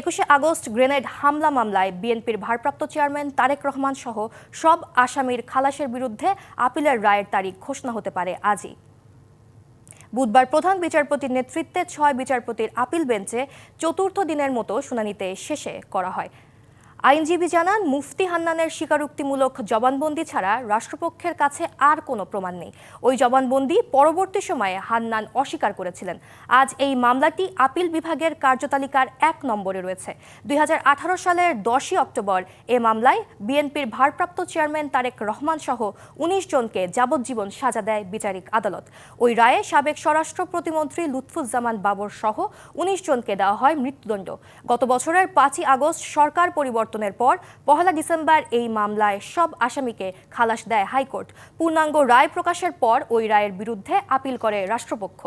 একুশে August grenade হামলা মামলায় বিএনপির ভারপ্রাপ্ত চেয়ারম্যান তারেক রহমান সহ সব আসামির খালাসের বিরুদ্ধে আপিলের রায়ের তারিখ ঘোষণা হতে পারে আজই। বুধবার প্রধান বিচারপতির নেতৃত্বে ছয় বিচারপতির আপিল বেঞ্চে চতুর্থ দিনের মতো শুনানিতে শেষে করা হয়। আইনজীবী জানান, মুফতি হান্নানের স্বীকারোক্তিমূলক জবানবন্দি ছাড়া রাষ্ট্রপক্ষের কাছে আর কোনো প্রমাণ নেই। ওই জবানবন্দি পরবর্তী সময়ে হান্নান অস্বীকার করেছিলেন। আজ এই মামলাটি আপিল বিভাগের কার্যতালিকার এক নম্বরে রয়েছে। দুই হাজার আঠারো সালের দশই অক্টোবর এ মামলায় বিএনপির ভারপ্রাপ্ত চেয়ারম্যান তারেক রহমান সহ উনিশ জনকে যাবজ্জীবন সাজা দেয় বিচারিক আদালত। ওই রায়ে সাবেক স্বরাষ্ট্র প্রতিমন্ত্রী লুৎফুজ্জামান বাবর সহ উনিশ জনকে দেওয়া হয় মৃত্যুদণ্ড। গত বছরের পাঁচই আগস্ট সরকার পরিবর্তনের পর পহেলা ডিসেম্বর এই মামলায় সব আসামিকে খালাস দেয় হাইকোর্ট। পূর্ণাঙ্গ রায় প্রকাশের পর ওই রায়ের বিরুদ্ধে আপিল করে রাষ্ট্রপক্ষ।